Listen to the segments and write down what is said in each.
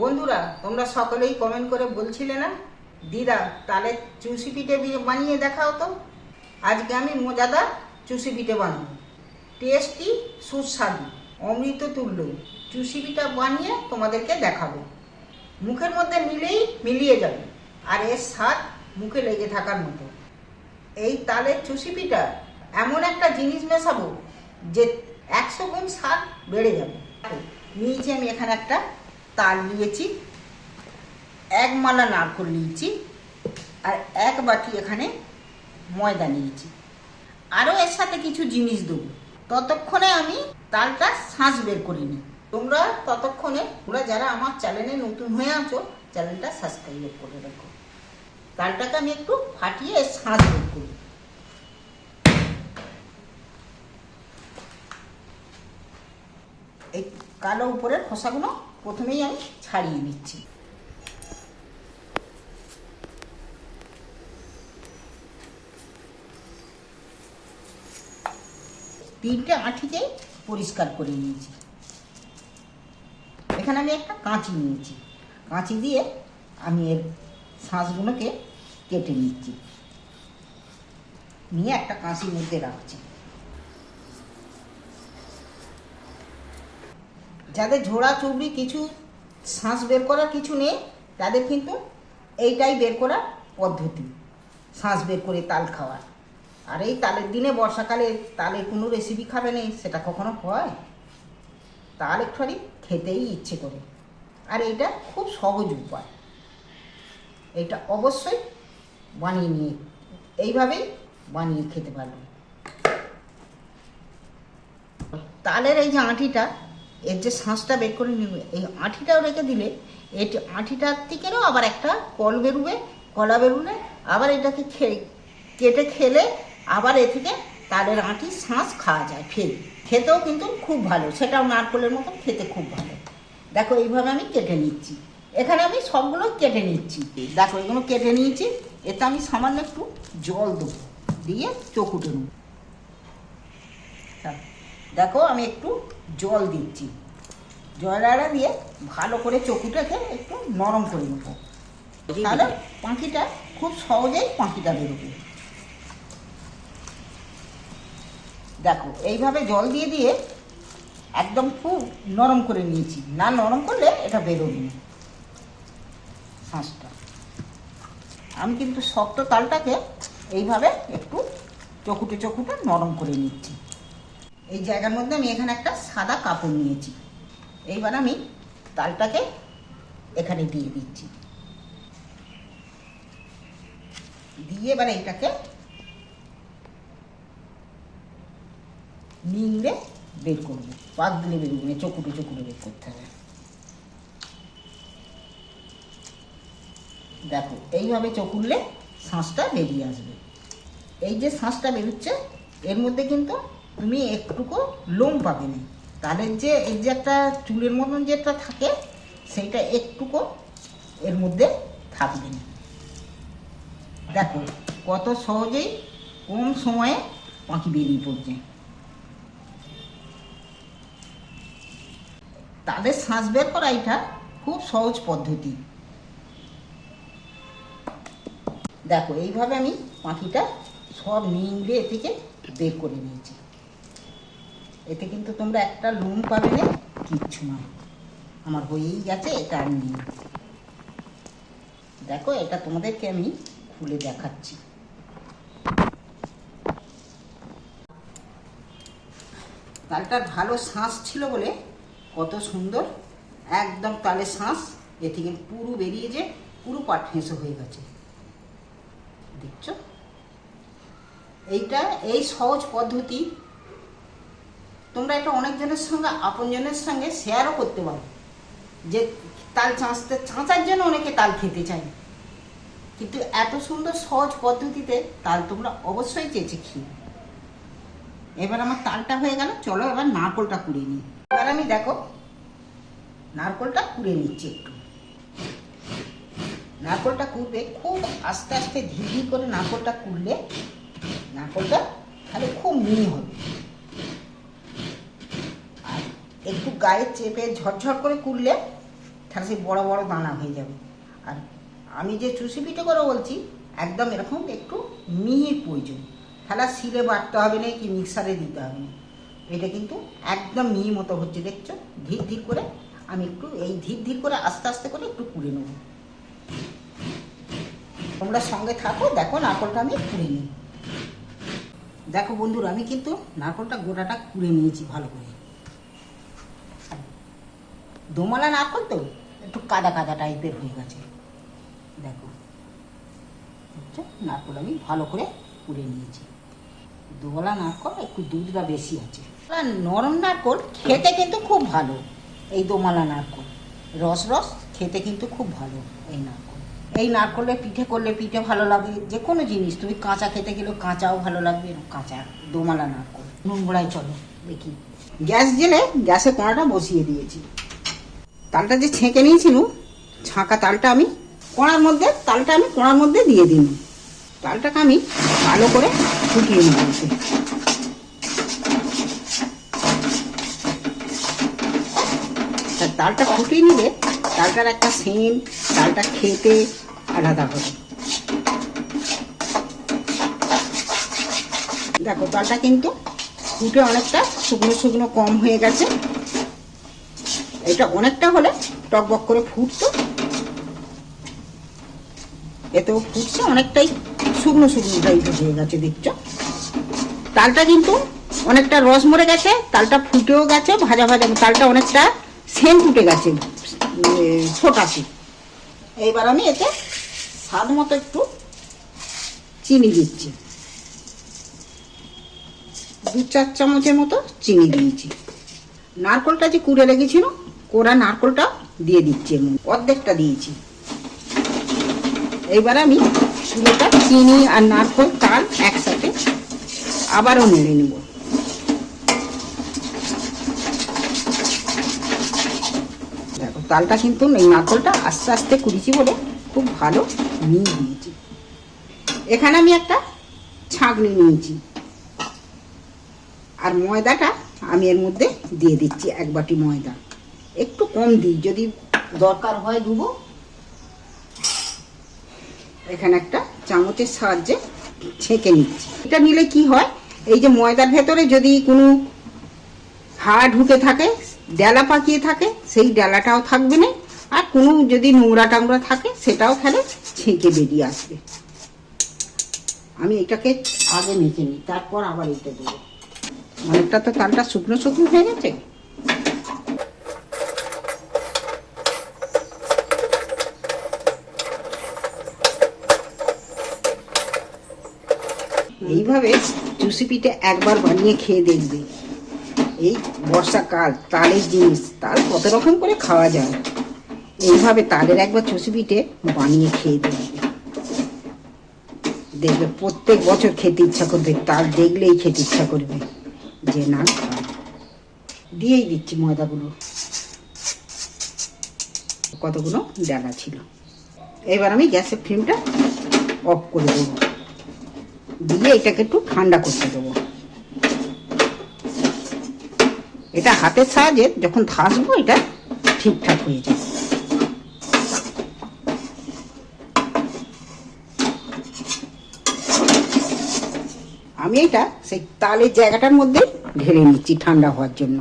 বন্ধুরা, তোমরা সকলেই কমেন্ট করে বলছিলে না? দিদা, তাহলে চুষি পিঠে বানিয়ে দেখাও তো। আজকে আমি মজাদার চুষি পিঠে বানাবো। টেস্টি, সুস্বাদু অমৃত তুল্য চুষি পিঠা বানিয়ে তোমাদেরকে দেখাবো। মুখের মধ্যে নিলেই মিলিয়ে যাবে, আর এর স্বাদ মুখে লেগে থাকার মতো। এই তালের চুষি পিঠা এমন একটা জিনিস মেশাবো যে একশো গুণ স্বাদ বেড়ে যাবে। নিয়েছি আমি এখানে একটা তাল নিয়েছি এক মালা নারকল নিয়েছি, আর এক বাটি এখানে ময়দা নিয়েছি। আরও এর সাথে কিছু জিনিস দেবো। ততক্ষণে আমি তালটা শ্বাস বের করে নিই। তোমরা ততক্ষণে, তোমরা যারা আমার চ্যানেলে নতুন হয়ে আছো, চ্যানেলটা সাবস্ক্রাইব করে রাখো। তালটাকে আমি একটু ফাটিয়ে শ্বাস বের করি। এই কালো উপরের খোসাগুলো প্রথমেই আমি ছাড়িয়ে নিচ্ছি তিনটে আঁঠিকেই পরিষ্কার করে নিয়েছি। এখানে আমি একটা কাঁচি নিয়েছি। কাঁচি দিয়ে আমি এর শাঁসগুলোকে কেটে নিচ্ছি। নিয়ে একটা কাঁচির মধ্যে রাখছি। যাদের ঝোড়া, চুবড়ি কিছু শ্বাস বের করার কিছু নেই, তাদের কিন্তু এইটাই বের করার পদ্ধতি, শ্বাস বের করে তাল খাওয়ার। আর এই তালের দিনে বর্ষাকালে তালের কোনো রেসিপি খাবে নেই, সেটা কখনো হয়? তাল একটুখানি খেতেই ইচ্ছে করে। আর এইটা খুব সহজ উপায়। এটা অবশ্যই বানিয়ে নিয়ে, এইভাবেই বানিয়ে খেতে পারবে। তালের এই যে আঁটিটা এর যে শাঁসটা বের করে নেবে, এই আঁটিটাও রেখে দিলে এই আঁটিটার থেকেও আবার একটা কল বেরোবে, কলা বেরোলে আবার এটাকে কেটে খেলে আবার এ থেকে তালের আঁটি শাঁস খাওয়া যায় ফের। খেতেও কিন্তু খুব ভালো, সেটাও নারকলের মতো খেতে খুব ভালো। দেখো এইভাবে আমি কেটে নিচ্ছি। এখানে আমি সবগুলো কেটে নিচ্ছি। দেখো এগুলো কেটে নিয়েছি, এতে আমি সামান্য একটু জল দেবো, দিয়ে চকুটে নেব। দেখো আমি একটু জল দিচ্ছি। জলটা দিয়ে ভালো করে চকুটাকে একটু নরম করে নেব। তাহলে পাখিটা খুব সহজেই পাখিটা বেরোবে। দেখো এইভাবে জল দিয়ে দিয়ে একদম খুব নরম করে নিয়েছি। না নরম করলে এটা বেরোবে না। শাঁসটা। আমি কিন্তু শক্ত তালটাকে এইভাবে একটু চকুটে চকুটে নরম করে নিচ্ছি। এই জায়গার মধ্যে আমি এখানে একটা সাদা কাপড় নিয়েছি। এইবার আমি তালটাকে এখানে দিয়ে দিচ্ছি। দিয়ে এবার এইটাকে নিংড়ে বের করব। পাক দিলে বেরোবে না, চকুটে চকুটে বের করতে হবে। দেখো, এইভাবে চকুরলে শ্বাসটা বেরিয়ে আসবে। এই যে শ্বাসটা বেরোচ্ছে, এর মধ্যে কিন্তু তুমি একটুকু লোম পাবে না তাদের যে এই যে একটা চুলের মতন যেটা থাকে, সেইটা একটুকু এর মধ্যে থাকবে না। দেখো, কত সহজেই কম সময়ে পাখি বেরিয়ে পড়ছে। তাদের শ্বাস বের করা এটা খুব সহজ পদ্ধতি। দেখো, এইভাবে আমি পাখিটা সব নিংড়ে থেকে বের করে নিয়েছি। এতে কিন্তু তোমরা একটা লুম পাবে না। কিচ্ছু না। আমার হয়েই গেছে, এটা আর নেই। দেখো, এটা তোমাদেরকে আমি খুলে দেখাচ্ছি। তালটার ভালো শ্বাস ছিল বলে কত সুন্দর। একদম তালের শ্বাস এ থেকে পুরো বেরিয়ে যে পুরো পাট ফেঁসে হয়ে গেছে। দেখছ? এইটা এই সহজ পদ্ধতি তোমরা এটা অনেকজনের সঙ্গে, আপনজনের সঙ্গে শেয়ারও করতে পারো। যে তাল চাঁচতে, চাঁচার জন্য অনেকে তাল খেতে চায়। কিন্তু এত সুন্দর সহজ পদ্ধতিতে তাল তোমরা অবশ্যই চেয়েছে খেয়ে এবার আমার তালটা হয়ে গেল, চলো এবার নারকলটা কুড়ে নিই। এবার আমি দেখো, নারকলটা কুড়ে নিচ্ছি একটু। নারকলটা কুড়বে খুব আস্তে আস্তে ধীরে করে নারকলটা কুড়লে নারকলটা তাহলে খুব মিহি হবে। একটু গায়ে চেপে ঝরঝর করে কুড়লে তাহলে সেই বড় বড় দানা হয়ে যাবে। আর আমি যে চুষি পিঠে করে বলছি, একদম এরকম একটু মিহির প্রয়োজন। তাহলে শিলে বাটতে হবে না, কি মিক্সারে দিতে হবে না। এটা কিন্তু একদম মিহি মতো হচ্ছে, দেখছ? ধীর ধীর করে আমি একটু এই ধীর ধীর করে আস্তে আস্তে করে একটু কুড়ে নেব। তোমরা সঙ্গে থাকো, দেখো নারকলটা আমি কুড়ে নিই। দেখো বন্ধুরা, আমি কিন্তু নারকলটা গোটাটা কুড়ে নিয়েছি ভালো করে। দোমালা নারকল তো একটু কাদা কাদা টাইপের হয়ে গেছে। দেখো বুঝছ নারকল আমি ভালো করে পুড়ে নিয়েছি। দোলা নারকল একটু দুধটা বেশি আছে। নরম নারকল খেতে কিন্তু খুব ভালো, এই দোমালা নারকল। রস রস খেতে কিন্তু খুব ভালো এই নারকল। এই নারকলের পিঠে করলে পিঠে ভালো লাগে, যে কোনো জিনিস, তুমি কাঁচা খেতে গেলেও কাঁচাও ভালো লাগবে কাঁচা দোমালা নারকল। নোংরায় চলো, দেখি। গ্যাস জেলে গ্যাসে কড়াটা বসিয়ে দিয়েছি। তালটা যে ছেঁকে নিয়েছিল ছাঁকা তালটা আমি কড়ার মধ্যে, তালটা আমি কড়ার মধ্যে দিয়ে দিন তালটাকে আমি ভালো করে ফুটিয়ে এতে। তা তালটা ফুটিয়ে নিলে তালটার একটা সেন্ট তালটা খেতে আলাদা হবে। দেখো, তালটা কিন্তু ফুটে অনেকটা শুকনো শুকনো কম হয়ে গেছে। এটা অনেকটা হলে টক টকবক করে ফুটতো। এতেও ফুটছে, অনেকটাই শুকনো শুকনো টাইপের হয়ে গেছে, দেখছ? তালটা কিন্তু অনেকটা রস মরে গেছে, তালটা ফুটেও গেছে, ভাজা ভাজা, তালটা অনেকটা সেম ফুটে গেছে ফোটাতে। এইবার আমি এতে স্বাদ মতো একটু চিনি দিচ্ছি। দু চার চামচের মতো চিনি দিয়েছি। নারকলটা যে কুড়ে লেগেছিল কোড়া নারকলটা দিয়ে দিচ্ছি এর অর্ধেকটা দিয়েছি। এইবার আমি পুরোটা চিনি আর নারকল, তাল একসাথে আবারও নেড়ে নেব। দেখো, তালটা কিন্তু এই নারকলটা আস্তে আস্তে কুড়িছি বলে খুব ভালো নিয়ে দিয়েছি। এখানে আমি একটা ছাঁকনি নিয়েছি। আর ময়দাটা আমি এর মধ্যে দিয়ে দিচ্ছি এক বাটি ময়দা। একটু কম দিই, যদি দরকার হয় দেবো। এখানে একটা চামচের সাহায্যে ছেঁকে নিচ্ছি। এটা নিলে কি হয়, এই যে ময়দার ভেতরে যদি কোনো হাড় ঢুকে থাকে, ডেলা পাকিয়ে থাকে, সেই ডেলাটাও থাকবে না, আর কোনো যদি নোংরা টাংরা থাকে, সেটাও খেলে ছেঁকে বেরিয়ে আসবে। আমি এটাকে আগে মেখে নিই, তারপর আবার এটা দেবো। অনেকটা তো তালটা শুকনো শুকনো হয়ে গেছে? এইভাবে চুষি পিঠে একবার বানিয়ে খেয়ে দেখবে। এই বর্ষাকাল, তালের জিনিস, তাল কত রকম করে খাওয়া যায়। এইভাবে তালের একবার চুষি পিঠে বানিয়ে খেয়ে দেখবে। দেখবে প্রত্যেক বছর খেতে ইচ্ছা করবে, তাল দেখলেই খেতে ইচ্ছা করবে। যে না। দিয়েই দিচ্ছি ময়দাগুলো। কতগুলো ডালা ছিল। এবার আমি গ্যাসের ফ্লেমটা অফ করে দেবো। দিয়ে এটাকে একটু ঠান্ডা করতে দেবো। এটা হাতের সাহায্যে যখন ধাসবো এটা ঠিকঠাক হয়ে যাবে। আমি এটা সেই তালের জায়গাটার মধ্যে ঢেলে নিচ্ছি ঠান্ডা হওয়ার জন্য।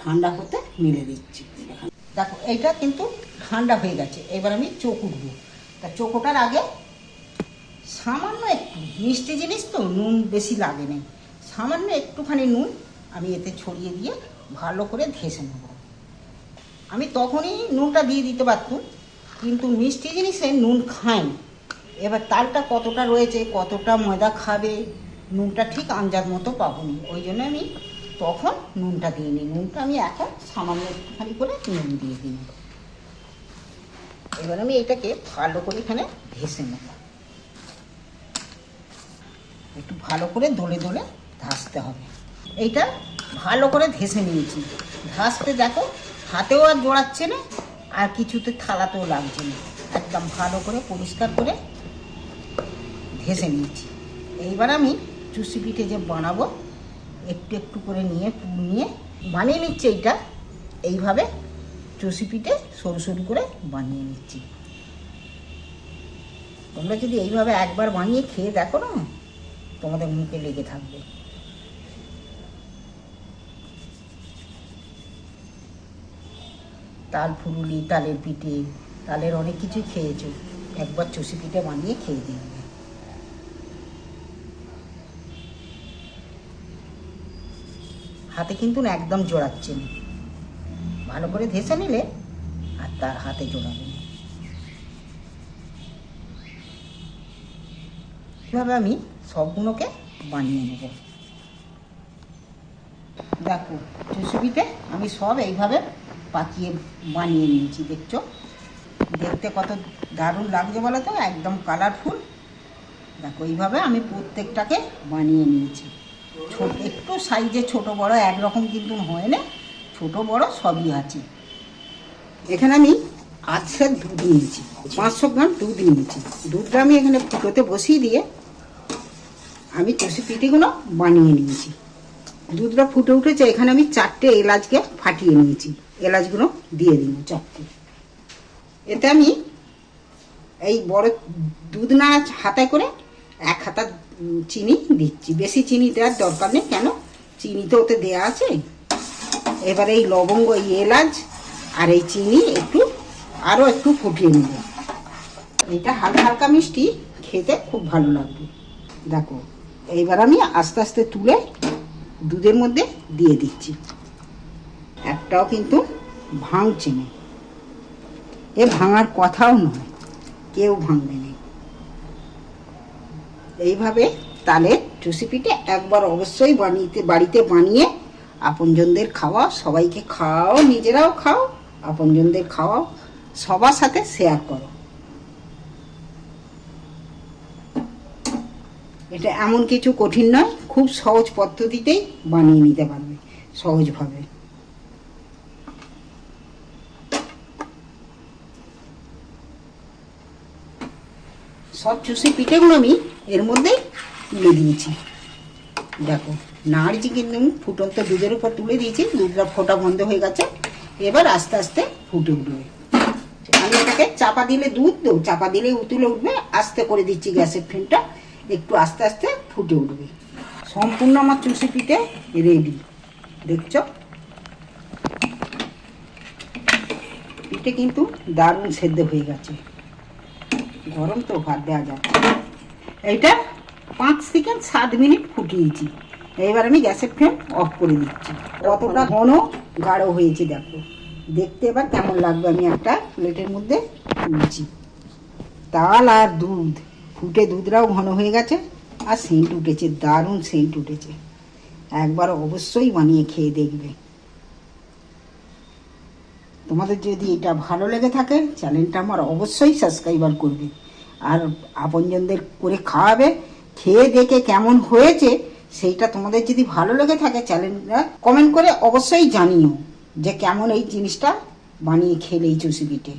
ঠান্ডা হতে মিলে দিচ্ছি। দেখো এটা কিন্তু ঠান্ডা হয়ে গেছে। এবার আমি চোখ উঠবো। তা চোখ ওঠার আগে সামান্য একটু মিষ্টি জিনিস তো, নুন বেশি লাগে না সামান্য একটুখানি নুন আমি এতে ছড়িয়ে দিয়ে ভালো করে ধেসে নেব। আমি তখনই নুনটা দিয়ে দিতে পারতুম, কিন্তু মিষ্টি জিনিসে নুন খায় না এবার তালটা কতটা রয়েছে, কতটা ময়দা খাবে, নুনটা ঠিক আঞ্জার মতো পাবনি। ওই জন্য আমি তখন নুনটা দিয়ে নিই। নুনটা আমি এখন সামান্য একটুখানি করে নুন দিয়ে দিই। এবার আমি এটাকে ভালো করে এখানে ঘেসে নেব। একটু ভালো করে দোলে দোলে ধাসতে হবে। এইটা ভালো করে ধেসে নিয়েছি। ধাসতে দেখো, হাতেও আর জোড়াচ্ছে না, আর কিছুতে থালাতেও লাগছে না। একদম ভালো করে পরিষ্কার করে ধেসে নিয়েছি। এইবার আমি চুষি পিঠে যে বানাবো, একটু একটু করে নিয়ে, পুর নিয়ে বানিয়ে নিচ্ছে এইটা। এইভাবে চষি পিঠে সরু সরু করে বানিয়ে নিচ্ছি। তোমরা যদি এইভাবে একবার বানিয়ে খেয়ে দেখো না তোমাদের মুখে লেগে থাকবে। তাল ফুরুলি, তালের পিঠে, তালের অনেক কিছুই খেয়েছো। একবার চষি পিঠে বানিয়ে খেয়ে দেখবে। হাতে কিন্তু একদম জোড়াচ্ছে না। ভালো করে ধেসে নিলে আর তার হাতে জোড়াবে। এভাবে আমি সবগুলোকে বানিয়ে নেব। দেখো চুষুপিতে আমি সব এইভাবে পাকিয়ে বানিয়ে নিয়েছি, দেখছ? দেখতে কত দারুণ লাগছে বলো তো, একদম কালারফুল দেখো, এইভাবে আমি প্রত্যেকটাকে বানিয়ে নিয়েছি। ছোট, একটু সাইজে ছোট বড় একরকম কিন্তু হয় না, ছোট বড় সবই আছে। এখানে আমি আছে দুধ নিয়েছি পাঁচশো গ্রাম দুধ নিয়েছি দুধটা আমি এখানে ফুটোতে বসিয়ে দিয়ে আমি চষি পিঠিগুলো বানিয়ে নিয়েছি। দুধটা ফুটে উঠেছে, এখানে আমি চারটে এলাচকে ফাটিয়ে নিয়েছি। এলাচগুলো দিয়ে দিন চারটে এতে আমি এই বড় দুধ না হাতায় করে এক হাতা চিনি দিচ্ছি। বেশি চিনি দেওয়ার দরকার নেই, কেন? চিনি তো ওতে দেওয়া আছে। এবার এই লবঙ্গ, এই এলাচ আর এই চিনি একটু আরও একটু ফুটিয়ে নেব। এটা হালকা হালকা মিষ্টি, খেতে খুব ভালো লাগবে। দেখো, এইবার আমি আস্তে আস্তে তুলে দুধের মধ্যে দিয়ে দিচ্ছি। একটাও কিন্তু ভাঙছে না। এ ভাঙার কথাও নয়, কেউ ভাঙবে না। এইভাবে তালে চুষি একবার অবশ্যই বানিয়ে বাড়িতে বানিয়ে আপনজনদের খাওয়াও, সবাইকে খাওয়াও, নিজেরাও খাও, আপনজনদের খাওয়াও। সবার সাথে শেয়ার করো। এটা এমন কিছু কঠিন নয়, খুব সহজ পদ্ধতিতেই বানিয়ে নিতে পারবে, সহজভাবে। সব চুষি পিঠেগুলো আমি এর মধ্যেই তুলে দিয়েছি। দেখো, নাড়ছি কিন্তু ফুটন্ত দুধের উপর তুলে দিয়েছি, দুধটা ফোটা বন্ধ হয়ে গেছে, এবার আস্তে আস্তে ফুটে উঠবে। এটাকে চাপা দিলে দুধ তো চাপা দিলে উতুলে উঠবে, আস্তে করে দিচ্ছি গ্যাসের ফ্লেমটা, একটু আস্তে আস্তে ফুটে উঠবে। সম্পূর্ণ আমার চুষি পিঠে রেডি দেখছ? পিঠে কিন্তু দারুণ সেদ্ধ হয়ে গেছে। গরম তো ভাত দেওয়া যাচ্ছে এইটা পাঁচ থেকে সাত মিনিট ফুটিয়েছি। এবার আমি গ্যাসের ফ্লেম অফ করে দিচ্ছি। কতটা ঘন, গাঢ় হয়েছে দেখো। দেখতে এবার কেমন লাগবে আমি একটা প্লেটের মধ্যে তুলছি তাল আর দুধ, ফুটে দুধটাও ঘন হয়ে গেছে আর সেন্ট উঠেছে, দারুণ সেন্ট উঠেছে। একবার অবশ্যই বানিয়ে খেয়ে দেখবে। তোমাদের যদি এটা ভালো লেগে থাকে, চ্যানেলটা আমার অবশ্যই সাবস্ক্রাইবার করবে। আর আপনজনদের করে খাওয়াবে, খেয়ে দেখে কেমন হয়েছে, সেইটা তোমাদের যদি ভালো লেগে থাকে, চ্যানেলটা কমেন্ট করে অবশ্যই জানিও। যে কেমন এই জিনিসটা বানিয়ে খেলে এই চুষি পিঠে